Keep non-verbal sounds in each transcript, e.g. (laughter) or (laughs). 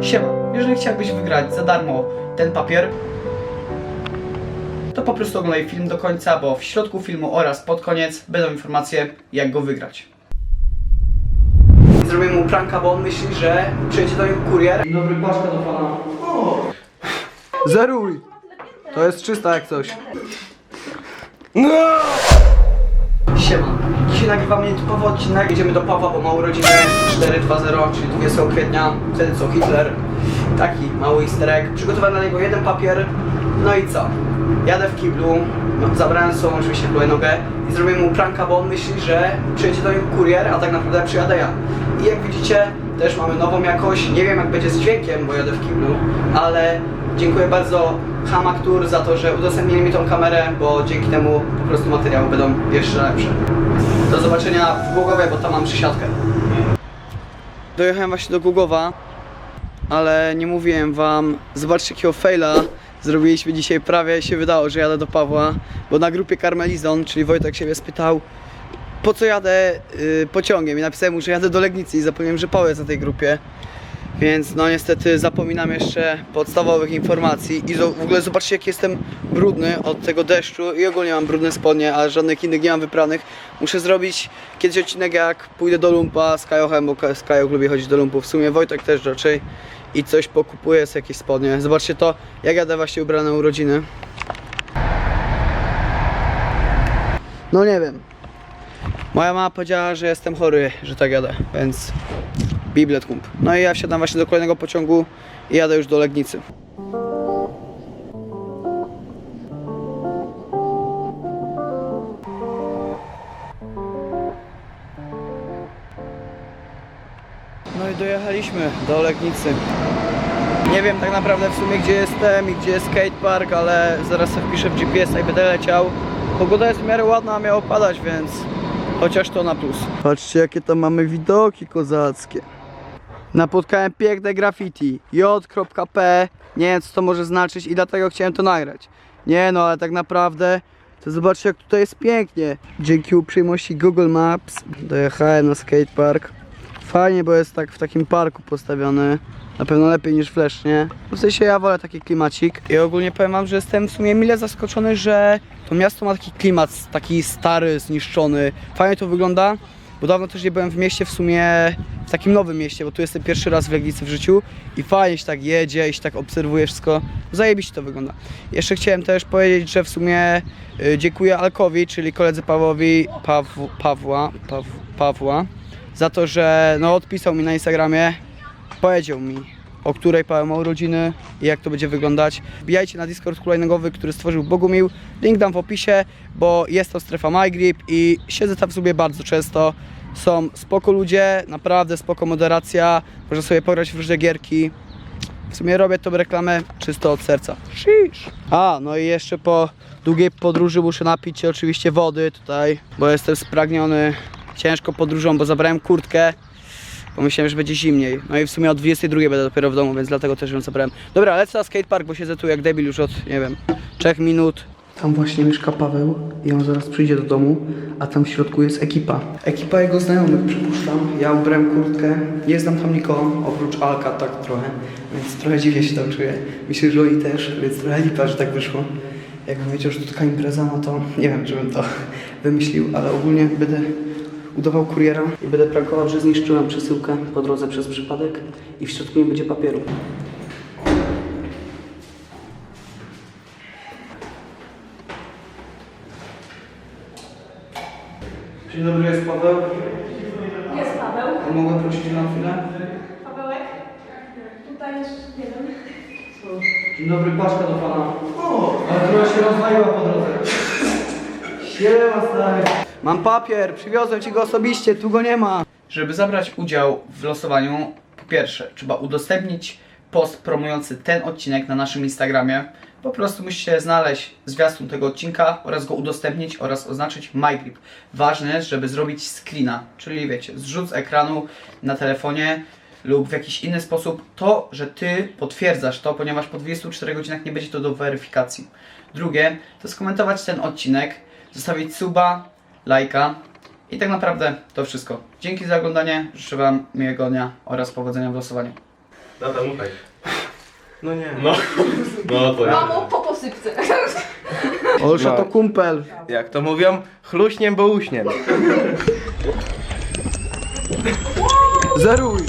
Siema, jeżeli chciałbyś wygrać za darmo ten papier, to po prostu oglądaj film do końca, bo w środku filmu oraz pod koniec będą informacje, jak go wygrać. Zrobię mu pranka, bo on myśli, że przyjedzie do niego kurier. Dobry, paczka do pana. Zeruj! To jest 300 jak coś. Siema. Dzisiaj nagrywamy nietypowy odcinek. Jedziemy do Pawła, bo ma urodziny 4.20, czyli 20 kwietnia. Wtedy co Hitler. Taki mały easter egg. Przygotowałem na niego jeden papier. No i co? Jadę w kiblu. No, zabrałem z sobą oczywiście nogę i zrobię mu pranka, bo on myśli, że przyjedzie do niego kurier, a tak naprawdę przyjadę ja. I jak widzicie, też mamy nową jakość. Nie wiem jak będzie z dźwiękiem, bo jadę w kiblu, ale dziękuję bardzo Hamaktur za to, że udostępnili mi tą kamerę, bo dzięki temu po prostu materiały będą jeszcze lepsze. Do zobaczenia w Głogowie, bo tam mam przysiadkę. Dojechałem właśnie do Głogowa, ale nie mówiłem wam. Zobaczcie jakiego faila zrobiliśmy dzisiaj. Prawie się wydało, że jadę do Pawła, bo na grupie Carmelizon, czyli Wojtek siebie spytał, po co jadę y, pociągiem i napisałem mu, że jadę do Legnicy i zapomniałem, że Paweł jest na tej grupie. Więc no niestety zapominam jeszcze podstawowych informacji i w ogóle zobaczcie jak jestem brudny od tego deszczu i ogólnie mam brudne spodnie, ale żadnych innych nie mam wypranych. Muszę zrobić kiedyś odcinek jak pójdę do lumpa z Kajochem, bo Kajoch lubi chodzić do lumpów. W sumie Wojtek też raczej i coś pokupuję z jakieś spodnie. Zobaczcie to, jak jadę właśnie ubrany na urodziny. No nie wiem. Moja mama powiedziała, że jestem chory, że tak jadę, więc Biblet kump. No i ja wsiadam właśnie do kolejnego pociągu i jadę już do Legnicy. No i dojechaliśmy do Legnicy. Nie wiem tak naprawdę w sumie gdzie jestem i gdzie jest skatepark, ale zaraz sobie wpiszę w GPS i będę leciał. Pogoda jest w miarę ładna, a miało padać, więc chociaż to na plus. Patrzcie jakie tam mamy widoki kozackie. Napotkałem piękne graffiti J.P. Nie wiem co to może znaczyć i dlatego chciałem to nagrać. Nie no, ale tak naprawdę to zobaczcie jak tutaj jest pięknie. Dzięki uprzejmości Google Maps dojechałem na skatepark. Fajnie, bo jest tak w takim parku postawiony. Na pewno lepiej niż w Lesznie. W sensie ja wolę taki klimacik. I ogólnie powiem wam, że jestem w sumie mile zaskoczony, że to miasto ma taki klimat taki stary, zniszczony. Fajnie to wygląda, bo dawno też nie byłem w mieście, w sumie w takim nowym mieście, bo tu jestem pierwszy raz w Legnicy w życiu i fajnie się tak jedzie i się tak obserwuje wszystko. Zajebiście to wygląda. Jeszcze chciałem też powiedzieć, że w sumie y, dziękuję Alkowi, czyli koledze Pawłowi, Paw, Pawła, Paw, Pawła, za to, że no, odpisał mi na Instagramie, powiedział mi, o której Paweł ma urodziny i jak to będzie wyglądać. Wbijajcie na Discord hulajnogowy, który stworzył Bogumił. Link dam w opisie, bo jest to strefa MyGrip i siedzę tam sobie bardzo często. Są spoko ludzie, naprawdę spoko moderacja, można sobie pograć w różne gierki. W sumie robię tą reklamę czysto od serca. Shish. A, no i jeszcze po długiej podróży muszę napić się oczywiście wody tutaj, bo jestem spragniony ciężko podróżą, bo zabrałem kurtkę, bo myślałem, że będzie zimniej. No i w sumie o 22 będę dopiero w domu, więc dlatego też ją zabrałem. Dobra, lecę na skatepark, bo siedzę tu jak debil już od, nie wiem, 3 minut. Tam właśnie mieszka Paweł i on zaraz przyjdzie do domu, a tam w środku jest ekipa. Ekipa jego znajomych, przypuszczam. Ja ubrałem kurtkę, nie znam tam nikogo, oprócz Alka tak trochę, więc trochę dziwnie się tam czuję. Myślę, że oni też, więc trochę lipa, że tak wyszło. Jakbym wiedział, że to taka impreza, no to nie wiem, czy bym to (laughs) wymyślił, ale ogólnie będę udawał kuriera i będę prankował, że zniszczyłem przesyłkę po drodze przez przypadek i w środku nie będzie papieru. Dzień dobry, jest Paweł. Jest Paweł. A mogę prosić na chwilę? Pawełek. Tutaj jest, nie wiem. Dzień dobry, paczka do pana. O, ale która się rozwaliła po drodze. Siema stary. Mam papier, przywiozłem ci go osobiście, tu go nie ma. Żeby zabrać udział w losowaniu, po pierwsze, trzeba udostępnić post promujący ten odcinek na naszym Instagramie. Po prostu musicie znaleźć zwiastun tego odcinka oraz go udostępnić oraz oznaczyć MyGrip. Ważne jest, żeby zrobić screena, czyli wiecie, zrzut z ekranu na telefonie lub w jakiś inny sposób to, że ty potwierdzasz to, ponieważ po 24 godzinach nie będzie to do weryfikacji. Drugie, to skomentować ten odcinek, zostawić suba, lajka. I tak naprawdę to wszystko. Dzięki za oglądanie, życzę Wam miłego dnia oraz powodzenia w losowaniu. Tata, mufaj. No nie. No, no to Mamo, po posypce. (laughs) Olsza No. to kumpel. Jak to mówią, chluśniem, bo uśniem. (laughs) Zeruj!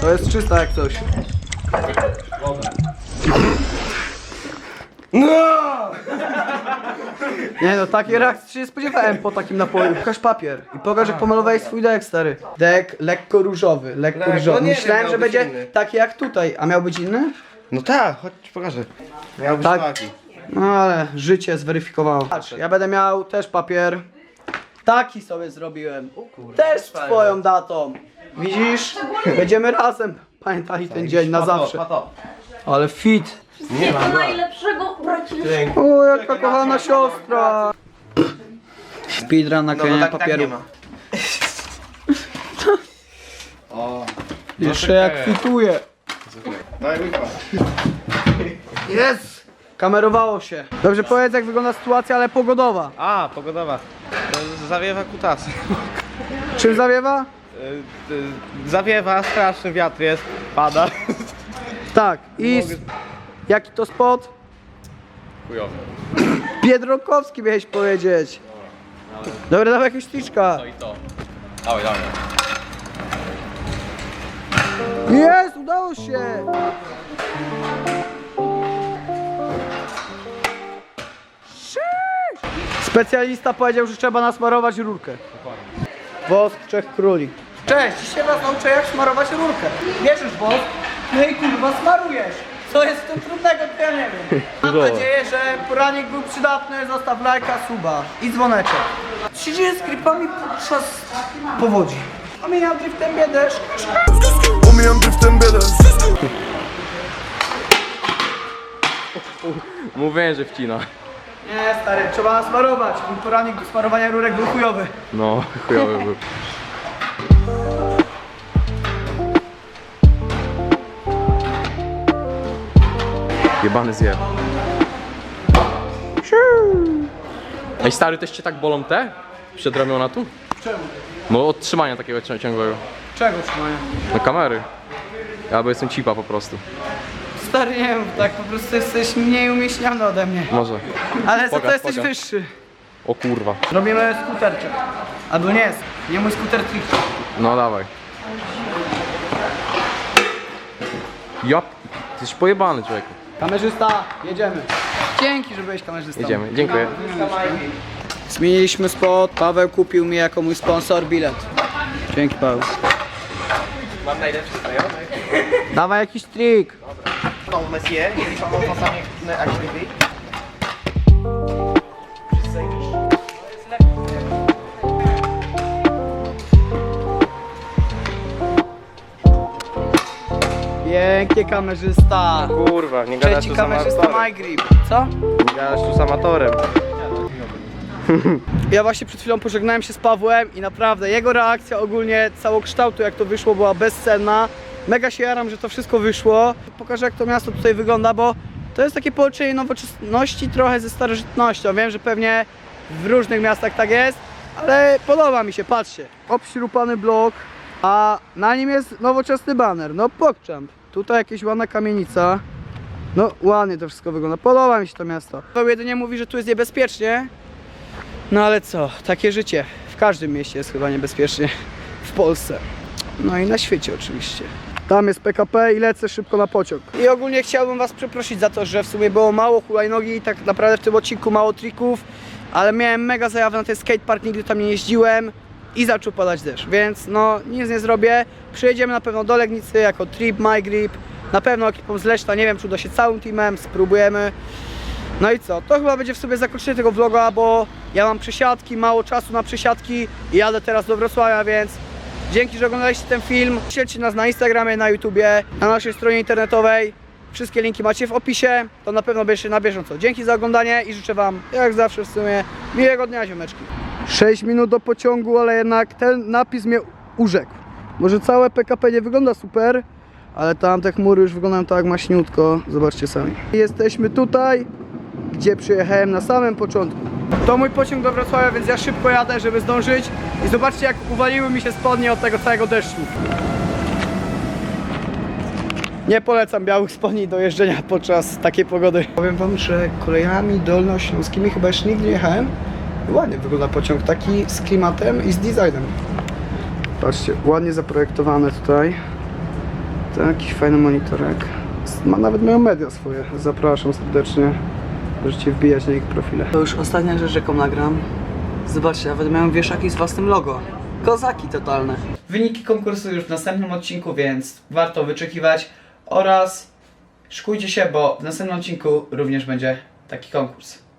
To jest czysta jak coś. No! (laughs) Nie no, takiej reakcji się nie spodziewałem po takim napoju. Pokaż papier i pokaż jak pomalowałeś swój dek, stary. Dek lekko różowy, lekko Lekko, różowy. no nie Myślałem, wiem, że być będzie inny. taki jak tutaj, a miał być inny? No tak, chodź ci pokażę. Miał być Tak. taki. No ale życie zweryfikowało. Patrz, ja będę miał też papier. Taki sobie zrobiłem. Też z twoją datą. Widzisz? Będziemy razem pamiętali ten dzień na zawsze. Pato. Ale fit. Nie ma. najlepszego braci. Dzięki. O, jaka kochana siostra. Speedrun No, naklejenia no tak, tak papieru. nie ma. O. (laughs) Jeszcze jak fituje. Daj łyka. Jest! Kamerowało się. Dobrze powiedz jak wygląda sytuacja, ale pogodowa. A, pogodowa. To Zawiewa kutasy. (laughs) Czym zawiewa? Y, y, Zawiewa, straszny wiatr jest, pada. Tak. I s- jaki to spot? Chujowy. Biedronkowski miałeś powiedzieć. Dobra, dawaj jakiegoś styczka. i to. Dawaj, dawaj. Jest, udało się! Szysz! Specjalista powiedział, że trzeba nasmarować rurkę. Wosk trzech króli. Cześć, dzisiaj was nauczę jak smarować rurkę. Bierzesz wosk, no i kurwa smarujesz. Co jest w tym trudnego, to ja nie wiem. Mam nadzieję, że poranik był przydatny. Zostaw lajka, suba i dzwoneczek. Co się dzieje z klipami podczas powodzi? Omijam driftem biedę. Omijam driftem biedę Mówiłem, że wcina. Nie, stary, trzeba nasmarować. Mój poranik do smarowania rurek był chujowy. No, chujowy był. Jebany zje. Ej stary, też cię tak bolą te? Przedramiona tu? Czemu? No od trzymania takiego cią- ciągłego. Czego trzymania? No kamery. Ja bo jestem cipa po prostu. Stary, nie wiem, tak po prostu jesteś mniej umieśniony ode mnie. Może. Ale za to Pokaż, jesteś pokaż. wyższy. O kurwa. Robimy skuterczek. Albo nie jest. Nie mój skuter trick. No dawaj. Ja... Jesteś pojebany człowieku. Kamerzysta, jedziemy. Dzięki, że byłeś kamerzystą. Jedziemy, dziękuję. Zmieniliśmy spot, Paweł kupił mi jako mój sponsor bilet. Dzięki Paweł. Mam najlepszy znajomy. Dawaj jakiś trik. Tą Messier, jeżeli pan czasami Pięknie kamerzysta. Kurwa, nie gadasz Trzeci tu z kamerzysta amatorem. My Grip. Co? Nie gadasz tu z amatorem. Ja właśnie przed chwilą pożegnałem się z Pawłem i naprawdę jego reakcja ogólnie całokształtu jak to wyszło była bezcenna. Mega się jaram, że to wszystko wyszło. Pokażę jak to miasto tutaj wygląda, bo to jest takie połączenie nowoczesności trochę ze starożytnością. Wiem, że pewnie w różnych miastach tak jest, ale podoba mi się, patrzcie. Obśrupany blok, a na nim jest nowoczesny baner. No pokczamp. Tutaj jakieś ładna kamienica. No ładnie to wszystko wygląda. Podoba mi się to miasto. Paweł jedynie mówi, że tu jest niebezpiecznie, no ale co, takie życie. W każdym mieście jest chyba niebezpiecznie. W Polsce. No i na świecie oczywiście. Tam jest PKP i lecę szybko na pociąg. I ogólnie chciałbym Was przeprosić za to, że w sumie było mało hulajnogi i tak naprawdę w tym odcinku mało trików, ale miałem mega zajawę na ten skatepark, nigdy tam nie jeździłem i zaczął padać deszcz, więc no nic nie zrobię. Przyjedziemy na pewno do Legnicy jako trip, my grip, na pewno ekipą z Leszna, nie wiem czy uda się całym teamem, spróbujemy. No i co? To chyba będzie w sobie zakończenie tego vloga, bo ja mam przesiadki, mało czasu na przesiadki i jadę teraz do Wrocławia, więc dzięki, że oglądaliście ten film. Śledźcie nas na Instagramie, na YouTubie, na naszej stronie internetowej. Wszystkie linki macie w opisie, to na pewno będziecie na bieżąco. Dzięki za oglądanie i życzę Wam, jak zawsze w sumie, miłego dnia, ziomeczki. 6 minut do pociągu, ale jednak ten napis mnie urzekł. Może całe PKP nie wygląda super, ale tam te chmury już wyglądają tak maśniutko. Zobaczcie sami. Jesteśmy tutaj, gdzie przyjechałem na samym początku. To mój pociąg do Wrocławia, więc ja szybko jadę, żeby zdążyć. I zobaczcie, jak uwaliły mi się spodnie od tego całego deszczu. Nie polecam białych spodni do jeżdżenia podczas takiej pogody. Powiem wam, że kolejami dolnośląskimi chyba jeszcze nigdy nie jechałem. Ładnie wygląda pociąg, taki z klimatem i z designem. Patrzcie, ładnie zaprojektowane tutaj. Taki fajny monitorek. Ma nawet mają media swoje. Zapraszam serdecznie. Możecie wbijać na ich profile. To już ostatnia rzecz, jaką nagram. Zobaczcie, nawet mają wieszaki z własnym logo. Kozaki totalne. Wyniki konkursu już w następnym odcinku, więc warto wyczekiwać. Oraz szykujcie się, bo w następnym odcinku również będzie taki konkurs.